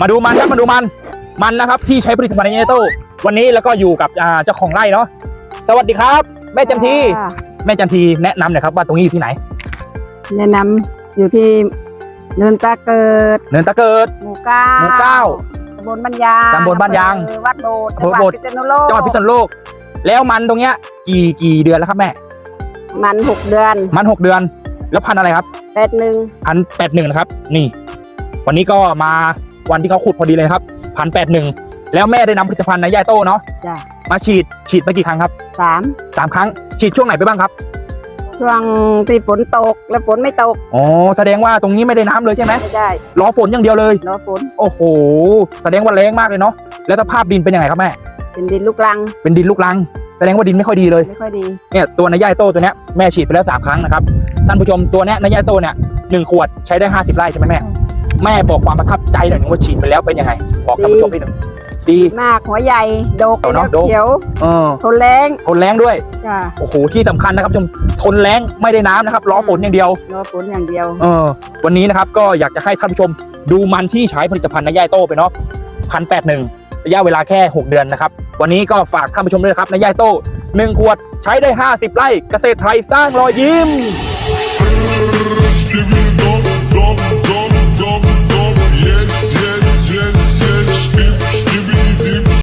มาดูมันครับมาดูมันมันนะครับที่ใช้ผลิตภัณฑ์เนโตวันนี้แล้วก็อยู่กับอ่าเจ้าของไร่เนาะสวัสดีครับ แม่จันทีค่ะแม่จันทีแนะนำหน่อยครับว่าตรงนี้อยู่ที่ไหน แนะนำอยู่ที่เนินตาเกิด เนินตะเกิดหมู่เก้าหมู่เก้าตำบลบ้านยางตำบลบ้านยางอำเภอวัดโบดอำจัเภงอหวัดโบสถ์พิษณุโลกจังหวัดพิษณุโลก แล้วมันตรงเนี้ยกี่กี่เดือนแล้วครับแม่ มันหกเดือน มันหกเดือน แล้วพันธุ์อะไรครับแปดหนึ่งพันแปดหนึ่งนะครับ นี่ วันนี้ก็มา วันที่เขาขุดพอดีเลยนะครับพันแปดหนึ่งแล้วแม่ได้นำผลิตภัณฑ์ในยาโต้เนาะจ้ะมาฉีดฉีดไปกี่ครั้งครับสามสามครั้งฉีดช่วงไหนไปบ้างครับช่วงที่ฝนตกและฝนไม่ตกอ๋อแสดงว่าตรงนี้ไม่ได้น้ำเลยใช่ไหมไม่ได้รอฝนอย่างเดียวเลย รอฝนโอ้โหแสดงว่าแรงมากเลยเนาะแล้วสภาพดินเป็นยังไงครับแม่ เป็นดินลูกรังเป็นดินลูกรัง แสดงว่าดินไม่ค่อยดีเลย ไม่ค่อยดี เนี่ยตัวในายาโต้ตัวเนี้ยแม่ฉีดไปแล้วสามครั้งนะครับท่านผู้ชมตัวเนี้ยในายาโต้เนี่ยหนึ่งขวดใช้ได้ห้าสิบไร่ใช่ไหมแม่ แม่บอกความประทับใจหน่อยหนึงว่าฉีดไปแล้วเป็นยังไง บอกท่านผู้ชมนิดหนึ่งดีมากหัวใหญ่โดกเอาเนอะโดกเขียวเออทนแรงทนแรงด้วยจ้ะโอ้โหที่สำคัญนะครับผู้ชมทนแรงไม่ได้น้ำนะครับรอฝนอย่างเดียว รอฝนอย่างเดียว เออ วันนี้นะครับก็อยากจะให้ท่านผู้ชมดูมันที่ใช้ผลิตภัณฑ์ในายาโต้ไปเนาะพันแปดหนึ่งระยะเวลาแค่ 6 เดือนนะครับ วันนี้ก็ฝากท่านผู้ชมด้วยนะครับในายาโต้หนึ่งขวดใช้ได้ 50 ไร่เกษตรไทยสร้างรอยยิ้ม